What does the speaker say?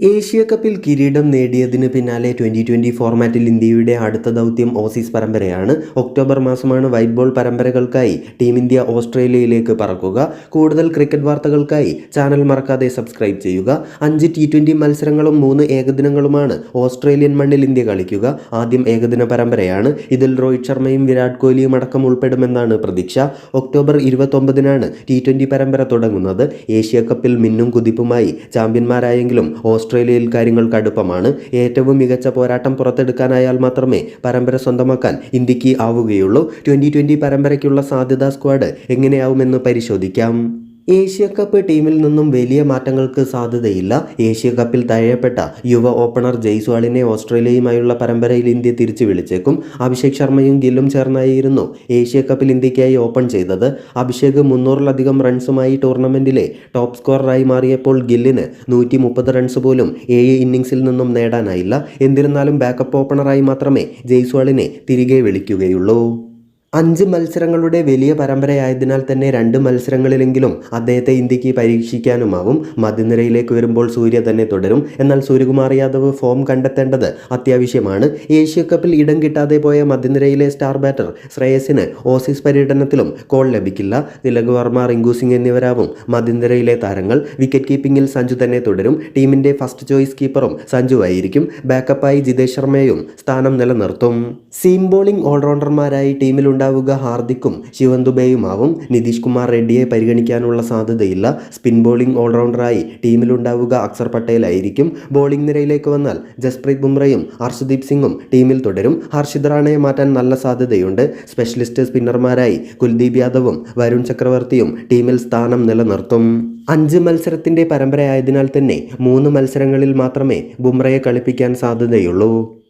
Asia കപ്പിൽ കിരീടം നേടിയതിന് പിന്നാലെ ട്വന്റി ട്വന്റി ഫോർമാറ്റിൽ ഇന്ത്യയുടെ അടുത്ത ദൗത്യം ഓസീസ് പരമ്പരയാണ്. ഒക്ടോബർ മാസമാണ് വൈറ്റ് ബോൾ പരമ്പരകൾക്കായി ടീം ഇന്ത്യ ഓസ്ട്രേലിയയിലേക്ക് പറക്കുക. കൂടുതൽ ക്രിക്കറ്റ് വാർത്തകൾക്കായി ചാനൽ മറക്കാതെ സബ്സ്ക്രൈബ് ചെയ്യുക. അഞ്ച് ടി ട്വന്റി മത്സരങ്ങളും മൂന്ന് ഏകദിനങ്ങളുമാണ് ഓസ്ട്രേലിയൻ മണ്ണിൽ ഇന്ത്യ കളിക്കുക. ആദ്യം ഏകദിന പരമ്പരയാണ്. ഇതിൽ രോഹിത് ശർമ്മയും വിരാട് കോഹ്ലിയും അടക്കം ഉൾപ്പെടുമെന്നാണ് പ്രതീക്ഷ. ഒക്ടോബർ ഇരുപത്തൊമ്പതിനാണ് ടി ട്വന്റി പരമ്പര തുടങ്ങുന്നത്. ഏഷ്യ കപ്പിൽ മിന്നും കുതിപ്പുമായി ചാമ്പ്യന്മാരായെങ്കിലും ഓസ്ട്രേലിയയിൽ കാര്യങ്ങൾ കടുപ്പമാണ്. ഏറ്റവും മികച്ച പോരാട്ടം പുറത്തെടുക്കാനായാൽ മാത്രമേ പരമ്പര സ്വന്തമാക്കാൻ ഇന്ത്യയ്ക്ക് ആവുകയുള്ളൂ. ട്വന്റി ട്വന്റി പരമ്പരയ്ക്കുള്ള സാധ്യതാ സ്ക്വാഡ് എങ്ങനെയാവുമെന്ന് പരിശോധിക്കാം. ഏഷ്യ കപ്പ് ടീമിൽ നിന്നും വലിയ മാറ്റങ്ങൾക്ക് സാധ്യതയില്ല. ഏഷ്യ കപ്പിൽ തഴയപ്പെട്ട യുവ ഓപ്പണർ ജയ്സ്വാളിനെ ഓസ്ട്രേലിയയുമായുള്ള പരമ്പരയിൽ ഇന്ത്യ തിരിച്ചു വിളിച്ചേക്കും. അഭിഷേക് ശർമ്മയും ഗില്ലും ചേർന്നായിരുന്നു ഏഷ്യ കപ്പിൽ ഇന്ത്യക്കായി ഓപ്പൺ ചെയ്തത്. അഭിഷേക് മുന്നൂറിലധികം റൺസുമായി ടൂർണമെന്റിലെ ടോപ്പ് സ്കോററായി മാറിയപ്പോൾ ഗില്ലിന് നൂറ്റി മുപ്പത് റൺസ് പോലും ഏഴ് ഇന്നിംഗ്സിൽ നിന്നും നേടാനായില്ല. എന്നിരുന്നാലും ബാക്കപ്പ് ഓപ്പണറായി മാത്രമേ ജയ്സ്വാളിനെ തിരികെ വിളിക്കുകയുള്ളൂ. അഞ്ച് മത്സരങ്ങളുടെ വലിയ പരമ്പരയായതിനാൽ തന്നെ രണ്ട് മത്സരങ്ങളിലെങ്കിലും അദ്ദേഹത്തെ ഇന്ത്യയ്ക്ക് പരീക്ഷിക്കാനുമാവും. മധ്യനിരയിലേക്ക് വരുമ്പോൾ സൂര്യ തന്നെ തുടരും. എന്നാൽ സൂര്യകുമാർ യാദവ് ഫോം കണ്ടെത്തേണ്ടത് അത്യാവശ്യമാണ്. ഏഷ്യ കപ്പിൽ ഇടം കിട്ടാതെ പോയ മധ്യനിരയിലെ സ്റ്റാർ ബാറ്റർ ശ്രേയസിന് ഓസീസ് പര്യടനത്തിലും കോൾ ലഭിക്കില്ല. തിലക് വർമ്മ റിങ്കു സിംഗ് എന്നിവരാവും മധ്യനിരയിലെ താരങ്ങൾ. വിക്കറ്റ് കീപ്പിംഗിൽ സഞ്ജു തന്നെ തുടരും. ടീമിന്റെ ഫസ്റ്റ് ചോയ്സ് കീപ്പറും സഞ്ജു ആയിരിക്കും. ബാക്കപ്പായി ജിതേഷ് ശർമ്മയും സ്ഥാനം നിലനിർത്തും. സീം ബോളിംഗ് ഓൾറൗണ്ടർമാരായി ടീമിലുണ്ടാവുക ഹാർദിക്കും ശിവൻ ദുബെയുമാവും. നിതീഷ് കുമാർ റെഡ്ഡിയെ പരിഗണിക്കാനുള്ള സാധ്യതയില്ല. സ്പിൻ ബോളിംഗ് ഓൾറൗണ്ടറായി ടീമിലുണ്ടാവുക അക്സർ പട്ടേലായിരിക്കും. ബോളിംഗ് നിരയിലേക്ക് വന്നാൽ ജസ്പ്രീത് ബുംറയും ഹർഷദീപ് സിംഗും ടീമിൽ തുടരും. ഹർഷിത് റാണയെ മാറ്റാൻ നല്ല സാധ്യതയുണ്ട്. സ്പെഷ്യലിസ്റ്റ് സ്പിന്നർമാരായി കുൽദീപ് യാദവും വരുൺ ചക്രവർത്തിയും ടീമിൽ സ്ഥാനം നിലനിർത്തും. അഞ്ച് മത്സരത്തിന്റെ പരമ്പരയായതിനാൽ തന്നെ മൂന്ന് മത്സരങ്ങളിൽ മാത്രമേ ബുംറയെ കളിപ്പിക്കാൻ സാധ്യതയുള്ളൂ.